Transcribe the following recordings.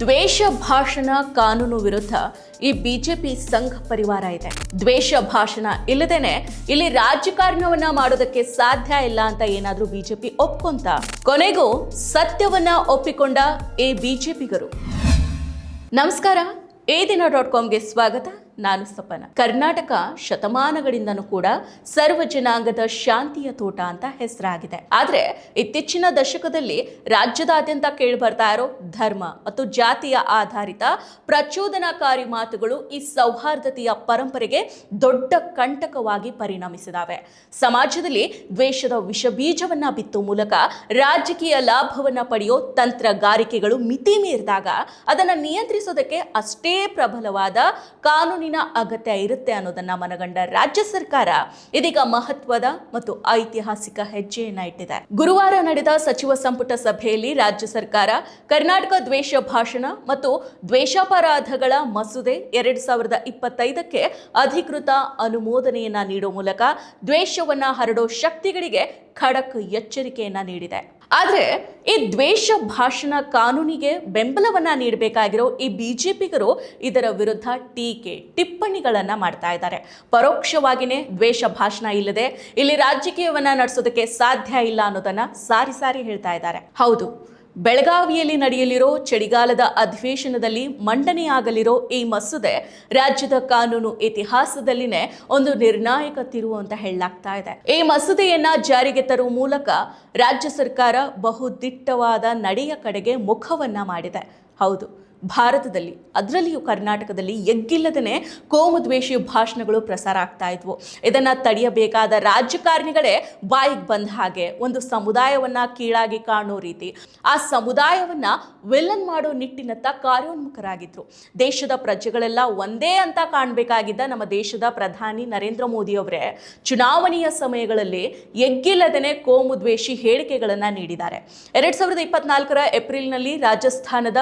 ದ್ವೇಷ ಭಾಷಣ ಕಾನೂನು ವಿರುದ್ಧ ಈ ಬಿಜೆಪಿ ಸಂಘ ಪರಿವಾರ ಇದೆ. ದ್ವೇಷ ಭಾಷಣ ಇಲ್ಲದೇನೆ ಇಲ್ಲಿ ರಾಜಕಾರಣವನ್ನ ಮಾಡೋದಕ್ಕೆ ಸಾಧ್ಯ ಇಲ್ಲ ಅಂತ ಏನಾದ್ರೂ ಬಿಜೆಪಿ ಒಪ್ಕೊಂತ? ಕೊನೆಗೂ ಸತ್ಯವನ್ನ ಒಪ್ಪಿಕೊಂಡ ಈ ಬಿಜೆಪಿಗರು. ನಮಸ್ಕಾರ ಈ ದಿನ ಡಾಟ್ ಕಾಮ್ಗೆ ಸ್ವಾಗತ. ನಾನು ಸಪನ. ಕರ್ನಾಟಕ ಶತಮಾನಗಳಿಂದನೂ ಕೂಡ ಸರ್ವ ಜನಾಂಗದ ಶಾಂತಿಯ ತೋಟ ಅಂತ ಹೆಸರಾಗಿದೆ. ಆದ್ರೆ ಇತ್ತೀಚಿನ ದಶಕದಲ್ಲಿ ರಾಜ್ಯದಾದ್ಯಂತ ಕೇಳಿ ಬರ್ತಾ ಇರೋ ಧರ್ಮ ಮತ್ತು ಜಾತಿಯ ಆಧಾರಿತ ಪ್ರಚೋದನಾಕಾರಿ ಮಾತುಗಳು ಈ ಸೌಹಾರ್ದತೆಯ ಪರಂಪರೆಗೆ ದೊಡ್ಡ ಕಂಟಕವಾಗಿ ಪರಿಣಮಿಸಿದಾವೆ. ಸಮಾಜದಲ್ಲಿ ದ್ವೇಷದ ವಿಷ ಬೀಜವನ್ನ ಬಿತ್ತುವ ಮೂಲಕ ರಾಜಕೀಯ ಲಾಭವನ್ನ ಪಡೆಯೋ ತಂತ್ರಗಾರಿಕೆಗಳು ಮಿತಿ ಮೀರಿದಾಗ ಅದನ್ನ ನಿಯಂತ್ರಿಸೋದಕ್ಕೆ ಅಷ್ಟೇ ಪ್ರಬಲವಾದ ಕಾನೂನಿನ ಅಗತ್ಯ ಇರುತ್ತೆ ಅನ್ನೋದನ್ನ ಮನಗಂಡ ರಾಜ್ಯ ಸರ್ಕಾರ ಇದೀಗ ಮಹತ್ವದ ಮತ್ತು ಐತಿಹಾಸಿಕ ಹೆಜ್ಜೆಯನ್ನ ಇಟ್ಟಿದೆ. ಗುರುವಾರ ನಡೆದ ಸಚಿವ ಸಂಪುಟ ಸಭೆಯಲ್ಲಿ ರಾಜ್ಯ ಸರ್ಕಾರ ಕರ್ನಾಟಕ ದ್ವೇಷ ಭಾಷಣ ಮತ್ತು ದ್ವೇಷಾಪರಾಧಗಳ ಮಸೂದೆ ಎರಡ್ ಸಾವಿರದ ಇಪ್ಪತ್ತೈದಕ್ಕೆ ಅಧಿಕೃತ ಅನುಮೋದನೆಯನ್ನ ನೀಡುವ ಮೂಲಕ ದ್ವೇಷವನ್ನ ಹರಡೋ ಶಕ್ತಿಗಳಿಗೆ ಖಡಕ್ ಎಚ್ಚರಿಕೆಯನ್ನ ನೀಡಿದೆ. ಆದ್ರೆ ಈ ದ್ವೇಷ ಭಾಷಣ ಕಾನೂನಿಗೆ ಬೆಂಬಲವನ್ನು ನೀಡಬೇಕಾಗಿರೋ ಈ ಬಿಜೆಪಿಗರು ಇದರ ವಿರುದ್ಧ ಟೀಕೆ, ಟಿಪ್ಪಣಿಗಳನ್ನು ಮಾಡ್ತಾ ಇದ್ದಾರೆ. ಪರೋಕ್ಷವಾಗಿನೇ ದ್ವೇಷ ಭಾಷಣ ಇಲ್ಲದೆ ಇಲ್ಲಿ ರಾಜಕೀಯವನ್ನು ನಡೆಸೋದಕ್ಕೆ ಸಾಧ್ಯ ಇಲ್ಲ ಅನ್ನೋದನ್ನು ಸಾರಿ ಸಾರಿ ಹೇಳ್ತಾ ಇದ್ದಾರೆ. ಹೌದು. ಬೆಳಗಾವಿಯಲ್ಲಿ ನಡೆಯಲಿರೋ ಚಳಿಗಾಲದ ಅಧಿವೇಶನದಲ್ಲಿ ಮಂಡನೆಯಾಗಲಿರೋ ಈ ಮಸೂದೆ ರಾಜ್ಯದ ಕಾನೂನು ಇತಿಹಾಸದಲ್ಲಿನೇ ಒಂದು ನಿರ್ಣಾಯಕ ತಿರುವು ಅಂತ ಹೇಳಲಾಗ್ತಾ ಇದೆ. ಈ ಮಸೂದೆಯನ್ನ ಜಾರಿಗೆ ತರುವ ಮೂಲಕ ರಾಜ್ಯ ಸರ್ಕಾರ ಬಹುದಿಟ್ಟವಾದ ನಡೆಯ ಕಡೆಗೆ ಮುಖವನ್ನ ಮಾಡಿದೆ. ಹೌದು. ಭಾರತದಲ್ಲಿ, ಅದರಲ್ಲಿಯೂ ಕರ್ನಾಟಕದಲ್ಲಿ ಎಗ್ಗಿಲ್ಲದೇ ಕೋಮುದ್ವೇಷಿ ಭಾಷಣಗಳು ಪ್ರಸಾರ ಆಗ್ತಾ ಇದ್ವು. ಇದನ್ನು ತಡೆಯಬೇಕಾದ ರಾಜಕಾರಣಿಗಳೇ ಬಾಯಿಗೆ ಬಂದ ಹಾಗೆ ಒಂದು ಸಮುದಾಯವನ್ನು ಕೀಳಾಗಿ ಕಾಣೋ ರೀತಿ. ಆ ಸಮುದಾಯವನ್ನ ವಿಲನ್ ಮಾಡೋ ನಿಟ್ಟಿನತ್ತ ಕಾರ್ಯೋನ್ಮುಖರಾಗಿದ್ರು. ದೇಶದ ಪ್ರಜೆಗಳೆಲ್ಲ ಒಂದೇ ಅಂತ ಕಾಣಬೇಕಾಗಿದ್ದ ನಮ್ಮ ದೇಶದ ಪ್ರಧಾನಿ ನರೇಂದ್ರ ಮೋದಿ ಅವರೇ, ಚುನಾವಣೆಯ ಸಮಯಗಳಲ್ಲಿ ಎಗ್ಗಿಲ್ಲದೇ ಕೋಮುದ್ವೇಷಿ ಹೇಳಿಕೆಗಳನ್ನು ನೀಡಿದ್ದಾರೆ. ಎರಡು ಸಾವಿರದ ಇಪ್ಪತ್ನಾಲ್ಕರ ಏಪ್ರಿಲ್ನಲ್ಲಿ ರಾಜಸ್ಥಾನದ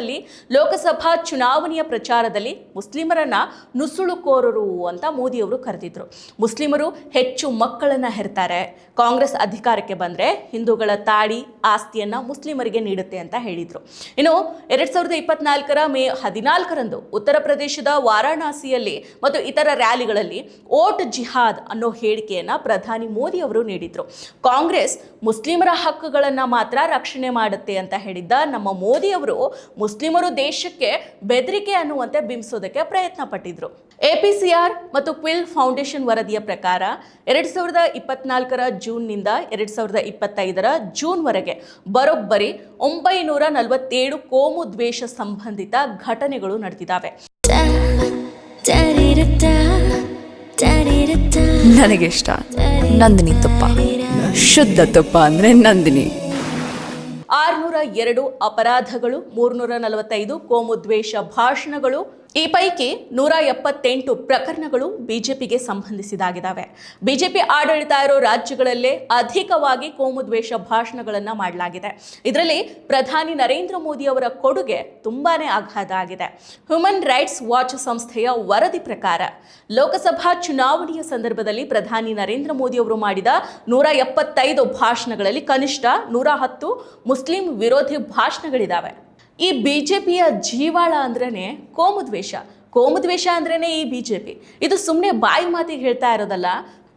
ಬನ್ಸ್ವಾರದಲ್ಲಿ ಲೋಕಸಭಾ ಚುನಾವಣೆಯ ಪ್ರಚಾರದಲ್ಲಿ ಮುಸ್ಲಿಮರನ್ನ ನುಸುಳುಕೋರರು ಅಂತ ಮೋದಿ ಅವರು ಕರೆದಿದ್ರು. ಮುಸ್ಲಿಮರು ಹೆಚ್ಚು ಮಕ್ಕಳನ್ನ ಹೆರ್ತಾರೆ. ಕಾಂಗ್ರೆಸ್ ಅಧಿಕಾರಕ್ಕೆ ಬಂದ್ರೆ ಹಿಂದೂಗಳ ತಾಳಿ, ಆಸ್ತಿಯನ್ನ ಮುಸ್ಲಿಮರಿಗೆ ನೀಡುತ್ತೆ ಅಂತ ಹೇಳಿದ್ರು. ಇನ್ನು ಎರಡ್ ಸಾವಿರದ ಇಪ್ಪತ್ನಾಲ್ಕರ ಮೇ ಹದಿನಾಲ್ಕರಂದು ಉತ್ತರ ಪ್ರದೇಶದ ವಾರಾಣಸಿಯಲ್ಲಿ ಮತ್ತು ಇತರ ರ್ಯಾಲಿಗಳಲ್ಲಿ ಓಟ್ ಜಿಹಾದ್ ಅನ್ನೋ ಹೇಳಿಕೆಯನ್ನ ಪ್ರಧಾನಿ ಮೋದಿ ಅವರು ನೀಡಿದ್ರು. ಕಾಂಗ್ರೆಸ್ ಮುಸ್ಲಿಮರ ಹಕ್ಕುಗಳನ್ನ ಮಾತ್ರ ರಕ್ಷಣೆ ಮಾಡುತ್ತೆ ಅಂತ ಹೇಳಿದ್ದ ನಮ್ಮ ಮೋದಿ ಅವರು ಮುಸ್ಲಿಮರು ದೇಶಕ್ಕೆ ಬೆದರಿಕೆ ಅನ್ನುವಂತೆ ಬಿಂಬಿಸೋದಕ್ಕೆ ಪ್ರಯತ್ನ ಪಟ್ಟಿದ್ರು. ಎಪಿಸಿಆರ್ ಮತ್ತು ಕ್ವಿಲ್ ಫೌಂಡೇಶನ್ ವರದಿಯ ಪ್ರಕಾರ ಎರಡ್ ಸಾವಿರದ ಇಪ್ಪತ್ನಾಲ್ಕರ ಜೂನ್ನಿಂದ ಎರಡ್ ಸಾವಿರದ ಇಪ್ಪತ್ತೈದರ ಜೂನ್ವರೆಗೆ ಬರೋಬ್ಬರಿ ಒಂಬೈನೂರ ನಲವತ್ತೇಳು ಕೋಮು ದ್ವೇಷ ಸಂಬಂಧಿತ ಘಟನೆಗಳು ನಡೆದಿದ್ದಾವೆ. ನನಗೆ ಇಷ್ಟ. ನಂದಿನಿ ತುಪ್ಪ. ಶುದ್ಧ ತುಪ್ಪ ಅಂದ್ರೆ ನಂದಿನಿ. ಆರುನೂರ ಎರಡು ಅಪರಾಧಗಳು ಮೂರ್ನೂರ ನಲವತ್ತೈದು ಕೋಮುದ್ವೇಷ ಭಾಷಣಗಳು ಈ ಪೈಕಿ ನೂರ ಎಪ್ಪತ್ತೆಂಟು ಪ್ರಕರಣಗಳು ಬಿಜೆಪಿಗೆ ಸಂಬಂಧಿಸಿದಾಗಿದ್ದಾವೆ ಬಿಜೆಪಿ ಆಡಳಿತ ಇರೋ ರಾಜ್ಯಗಳಲ್ಲೇ ಅಧಿಕವಾಗಿ ಕೋಮು ದ್ವೇಷ ಭಾಷಣಗಳನ್ನ ಮಾಡಲಾಗಿದೆ. ಇದರಲ್ಲಿ ಪ್ರಧಾನಿ ನರೇಂದ್ರ ಮೋದಿ ಅವರ ಕೊಡುಗೆ ತುಂಬಾನೇ ಆಘಾತ ಆಗಿದೆ. ಹ್ಯೂಮನ್ ರೈಟ್ಸ್ ವಾಚ್ ಸಂಸ್ಥೆಯ ವರದಿ ಪ್ರಕಾರ, ಲೋಕಸಭಾ ಚುನಾವಣೆಯ ಸಂದರ್ಭದಲ್ಲಿ ಪ್ರಧಾನಿ ನರೇಂದ್ರ ಮೋದಿ ಅವರು ಮಾಡಿದ ನೂರ ಎಪ್ಪತ್ತೈದು ಭಾಷಣಗಳಲ್ಲಿ ಕನಿಷ್ಠ ನೂರ ಹತ್ತು ಮುಸ್ಲಿಂ ವಿರೋಧಿ ಭಾಷಣಗಳಿದ್ದಾವೆ ಈ ಬಿಜೆಪಿಯ ಜೀವಾಳ ಅಂದ್ರೇ ಕೋಮುದ್ವೇಷ. ಕೋಮುದ್ವೇಷ ಅಂದ್ರೇ ಈ ಬಿಜೆಪಿ. ಇದು ಸುಮ್ಮನೆ ಬಾಯಿ ಮಾತಿಗೆ ಹೇಳ್ತಾ ಇರೋದಲ್ಲ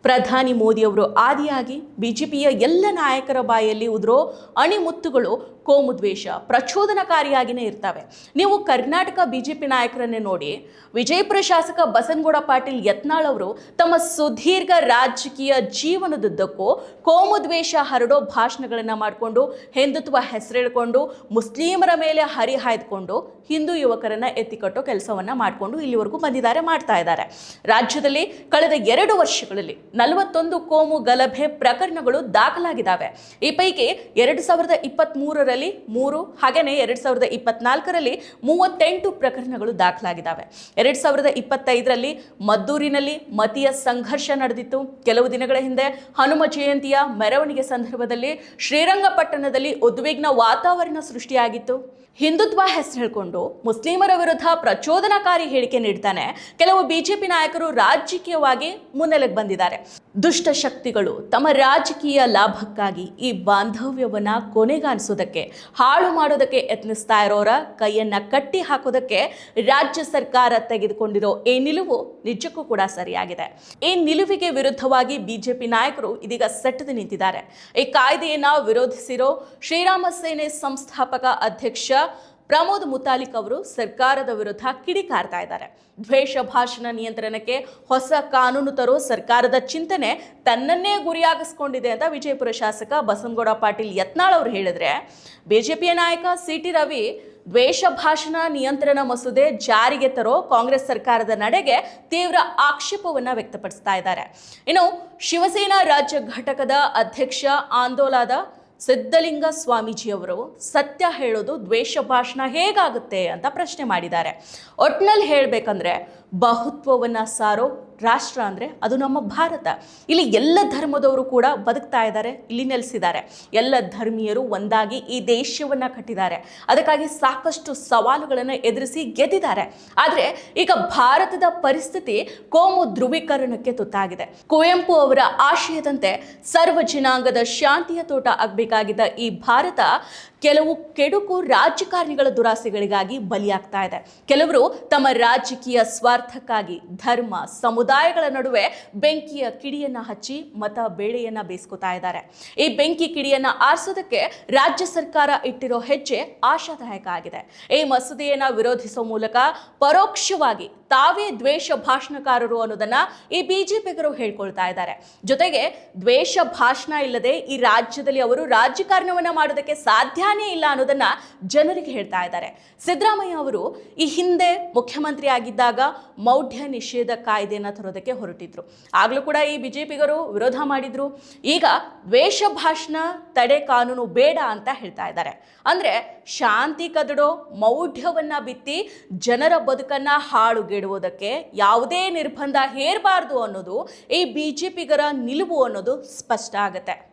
ಪ್ರಧಾನಿ ಮೋದಿಯವರು ಆದಿಯಾಗಿ ಬಿ ಆದಿಯಾಗಿ ಪಿಯ ಎಲ್ಲ ನಾಯಕರ ಬಾಯಲ್ಲಿ ಉದುರೋ ಅಣಿಮುತ್ತುಗಳು ಕೋಮುದ್ವೇಷ ಪ್ರಚೋದನಕಾರಿಯಾಗಿಯೇ ಇರ್ತವೆ. ನೀವು ಕರ್ನಾಟಕ ಬಿಜೆಪಿ ನಾಯಕರನ್ನೇ ನೋಡಿ, ವಿಜಯಪುರ ಶಾಸಕ ಬಸನಗೌಡ ಪಾಟೀಲ್ ಯತ್ನಾಳ್ ಅವರು ತಮ್ಮ ಸುದೀರ್ಘ ರಾಜಕೀಯ ಜೀವನದುದ್ದಕ್ಕೂ ಕೋಮುದ್ವೇಷ ಹರಡೋ ಭಾಷಣಗಳನ್ನು ಮಾಡಿಕೊಂಡು, ಹಿಂದುತ್ವ ಹೆಸರಿಡ್ಕೊಂಡು ಮುಸ್ಲಿಮರ ಮೇಲೆ ಹರಿಹಾಯ್ದುಕೊಂಡು ಹಿಂದೂ ಯುವಕರನ್ನು ಎತ್ತಿಕಟ್ಟೋ ಕೆಲಸವನ್ನು ಮಾಡಿಕೊಂಡು ಇಲ್ಲಿವರೆಗೂ ಬಂದಿದ್ದಾರೆ, ಮಾಡ್ತಾ ಇದ್ದಾರೆ. ರಾಜ್ಯದಲ್ಲಿ ಕಳೆದ ಎರಡು ವರ್ಷಗಳಲ್ಲಿ ನಲವತ್ತೊಂದು ಕೋಮು ಗಲಭೆ ಪ್ರಕರಣಗಳು ದಾಖಲಾಗಿದ್ದಾವೆ. ಈ ಪೈಕಿ ಎರಡು ಸಾವಿರದ ಇಪ್ಪತ್ತ್ ಮೂರರಲ್ಲಿ ಮೂರು ಹಾಗೆಯೇ ಎರಡು ಸಾವಿರದ ಇಪ್ಪತ್ನಾಲ್ಕರಲ್ಲಿ ಮೂವತ್ತೆಂಟು ಪ್ರಕರಣಗಳು ದಾಖಲಾಗಿದ್ದಾವೆ. ಎರಡು ಸಾವಿರದ ಇಪ್ಪತ್ತೈದರಲ್ಲಿ ಮದ್ದೂರಿನಲ್ಲಿ ಮತೀಯ ಸಂಘರ್ಷ ನಡೆದಿತ್ತು. ಕೆಲವು ದಿನಗಳ ಹಿಂದೆ ಹನುಮ ಜಯಂತಿಯ ಮೆರವಣಿಗೆ ಸಂದರ್ಭದಲ್ಲಿ ಶ್ರೀರಂಗಪಟ್ಟಣದಲ್ಲಿ ಉದ್ವಿಗ್ನ ವಾತಾವರಣ ಸೃಷ್ಟಿಯಾಗಿತ್ತು. ಹಿಂದುತ್ವ ಹೆಸರು ಹೇಳ್ಕೊಂಡು ಮುಸ್ಲಿಮರ ವಿರುದ್ಧ ಪ್ರಚೋದನಕಾರಿ ಹೇಳಿಕೆ ನೀಡ್ತಾನೆ. ಕೆಲವು ಬಿಜೆಪಿ ನಾಯಕರು ರಾಜಕೀಯವಾಗಿ ಮುನ್ನೆಲೆಗೆ ಬಂದಿದ್ದಾರೆ. ದುಷ್ಟ ಶಕ್ತಿಗಳು ತಮ್ಮ ರಾಜಕೀಯ ಲಾಭಕ್ಕಾಗಿ ಈ ಬಾಂಧವ್ಯವನ್ನ ಕೊನೆಗಾಣಿಸೋದಕ್ಕೆ, ಹಾಳು ಮಾಡೋದಕ್ಕೆ ಯತ್ನಿಸ್ತಾ ಇರೋರ ಕೈಯನ್ನ ಕಟ್ಟಿ ಹಾಕೋದಕ್ಕೆ ರಾಜ್ಯ ಸರ್ಕಾರ ತೆಗೆದುಕೊಂಡಿರೋ ಈ ನಿಲುವು ನಿಜಕ್ಕೂ ಕೂಡ ಸರಿಯಾಗಿದೆ. ಈ ನಿಲುವಿಗೆ ವಿರುದ್ಧವಾಗಿ ಬಿಜೆಪಿ ನಾಯಕರು ಇದೀಗ ಸೆಟ್ಟದು ನಿಂತಿದ್ದಾರೆ. ಈ ಕಾಯ್ದೆಯನ್ನ ವಿರೋಧಿಸಿರೋ ಶ್ರೀರಾಮ ಸೇನೆ ಸಂಸ್ಥಾಪಕ ಅಧ್ಯಕ್ಷ ಪ್ರಮೋದ್ ಮುತಾಲಿಕ್ ಅವರು ಸರ್ಕಾರದ ವಿರುದ್ಧ ಕಿಡಿಕಾರ್ತಾ ಇದ್ದಾರೆ. ದ್ವೇಷ ಭಾಷಣ ನಿಯಂತ್ರಣಕ್ಕೆ ಹೊಸ ಕಾನೂನು ತರೋ ಸರ್ಕಾರದ ಚಿಂತನೆ ತನ್ನನ್ನೇ ಗುರಿಯಾಗಿಸ್ಕೊಂಡಿದೆ ಅಂತ ವಿಜಯಪುರ ಶಾಸಕ ಬಸನಗೌಡ ಪಾಟೀಲ್ ಯತ್ನಾಳ್ ಅವರು ಹೇಳಿದ್ರೆ, ಬಿಜೆಪಿಯ ನಾಯಕ ಸಿ ಟಿ ರವಿ ದ್ವೇಷ ಭಾಷಣ ನಿಯಂತ್ರಣ ಮಸೂದೆ ಜಾರಿಗೆ ತರೋ ಕಾಂಗ್ರೆಸ್ ಸರ್ಕಾರದ ನಡೆಗೆ ತೀವ್ರ ಆಕ್ಷೇಪವನ್ನು ವ್ಯಕ್ತಪಡಿಸ್ತಾ ಇದ್ದಾರೆ. ಇನ್ನು ಶಿವಸೇನಾ ರಾಜ್ಯ ಘಟಕದ ಅಧ್ಯಕ್ಷ ಆಂದೋಲನದ ಸಿದ್ಧಲಿಂಗ ಸ್ವಾಮೀಜಿಯವರು ಸತ್ಯ ಹೇಳೋದು ದ್ವೇಷ ಭಾಷಣ ಹೇಗಾಗುತ್ತೆ ಅಂತ ಪ್ರಶ್ನೆ ಮಾಡಿದ್ದಾರೆ. ಒಟ್ನಲ್ಲಿ ಹೇಳಬೇಕಂದ್ರೆ ಬಹುತ್ವವನ್ನ ಸಾರೋ ರಾಷ್ಟ್ರ ಅಂದರೆ ಅದು ನಮ್ಮ ಭಾರತ. ಇಲ್ಲಿ ಎಲ್ಲ ಧರ್ಮದವರು ಕೂಡ ಬದುಕ್ತಾ ಇದ್ದಾರೆ, ಇಲ್ಲಿ ನೆಲೆಸಿದ್ದಾರೆ. ಎಲ್ಲ ಧರ್ಮೀಯರು ಒಂದಾಗಿ ಈ ದೇಶವನ್ನು ಕಟ್ಟಿದ್ದಾರೆ. ಅದಕ್ಕಾಗಿ ಸಾಕಷ್ಟು ಸವಾಲುಗಳನ್ನು ಎದುರಿಸಿ ಗೆದ್ದಿದ್ದಾರೆ. ಆದರೆ ಈಗ ಭಾರತದ ಪರಿಸ್ಥಿತಿ ಕೋಮು ಧ್ರುವೀಕರಣಕ್ಕೆ ತುತ್ತಾಗಿದೆ. ಕುವೆಂಪು ಅವರ ಆಶಯದಂತೆ ಸರ್ವ ಜನಾಂಗದ ಶಾಂತಿಯ ತೋಟ ಆಗಬೇಕಾಗಿದ್ದ ಈ ಭಾರತ ಕೆಲವು ಕೆಡುಕು ರಾಜಕಾರಣಿಗಳ ದುರಾಸೆಗಳಿಗಾಗಿ ಬಲಿಯಾಗ್ತಾ ಇದೆ. ಕೆಲವರು ತಮ್ಮ ರಾಜಕೀಯ ಸ್ವಾರ್ಥಕ್ಕಾಗಿ ಧರ್ಮ, ಸಮುದಾಯಗಳ ನಡುವೆ ಬೆಂಕಿಯ ಕಿಡಿಯನ್ನ ಹಚ್ಚಿ ಮತ ಬೇಳೆಯನ್ನ ಬೇಯಿಸ್ಕೊತಾ ಇದ್ದಾರೆ. ಈ ಬೆಂಕಿ ಕಿಡಿಯನ್ನ ಆರಿಸೋದಕ್ಕೆ ರಾಜ್ಯ ಸರ್ಕಾರ ಇಟ್ಟಿರೋ ಹೆಜ್ಜೆ ಆಶಾದಾಯಕ ಆಗಿದೆ. ಈ ಮಸೂದೆಯನ್ನ ವಿರೋಧಿಸುವ ಮೂಲಕ ಪರೋಕ್ಷವಾಗಿ ತಾವೇ ದ್ವೇಷ ಭಾಷಣಕಾರರು ಅನ್ನೋದನ್ನ ಈ ಬಿಜೆಪಿಗರು ಹೇಳ್ಕೊಳ್ತಾ ಇದ್ದಾರೆ. ಜೊತೆಗೆ ದ್ವೇಷ ಭಾಷಣ ಇಲ್ಲದೆ ಈ ರಾಜ್ಯದಲ್ಲಿ ಅವರು ರಾಜಕಾರಣವನ್ನ ಮಾಡೋದಕ್ಕೆ ಇಲ್ಲ ಅನ್ನೋದನ್ನ ಜನರಿಗೆ ಹೇಳ್ತಾ ಇದ್ದಾರೆ. ಸಿದ್ದರಾಮಯ್ಯ ಅವರು ಈ ಹಿಂದೆ ಮುಖ್ಯಮಂತ್ರಿ ಆಗಿದ್ದಾಗ ಮೌಢ್ಯ ನಿಷೇಧ ಕಾಯ್ದೆಯನ್ನ ತರೋದಕ್ಕೆ ಹೊರಟಿದ್ರು. ಆಗ್ಲೂ ಕೂಡ ಈ ಬಿಜೆಪಿಗರು ವಿರೋಧ ಮಾಡಿದ್ರು. ಈಗ ದ್ವೇಷ ಭಾಷಣ ತಡೆ ಕಾನೂನು ಬೇಡ ಅಂತ ಹೇಳ್ತಾ ಇದ್ದಾರೆ. ಅಂದ್ರೆ ಶಾಂತಿ ಕದಡೋ ಮೌಢ್ಯವನ್ನ ಬಿತ್ತಿ ಜನರ ಬದುಕನ್ನ ಹಾಳುಗೆಡುವುದಕ್ಕೆ ಯಾವುದೇ ನಿರ್ಬಂಧ ಹೇರಬಾರ್ದು ಅನ್ನೋದು ಈ ಬಿಜೆಪಿಗರ ನಿಲುವು ಅನ್ನೋದು ಸ್ಪಷ್ಟ ಆಗುತ್ತೆ.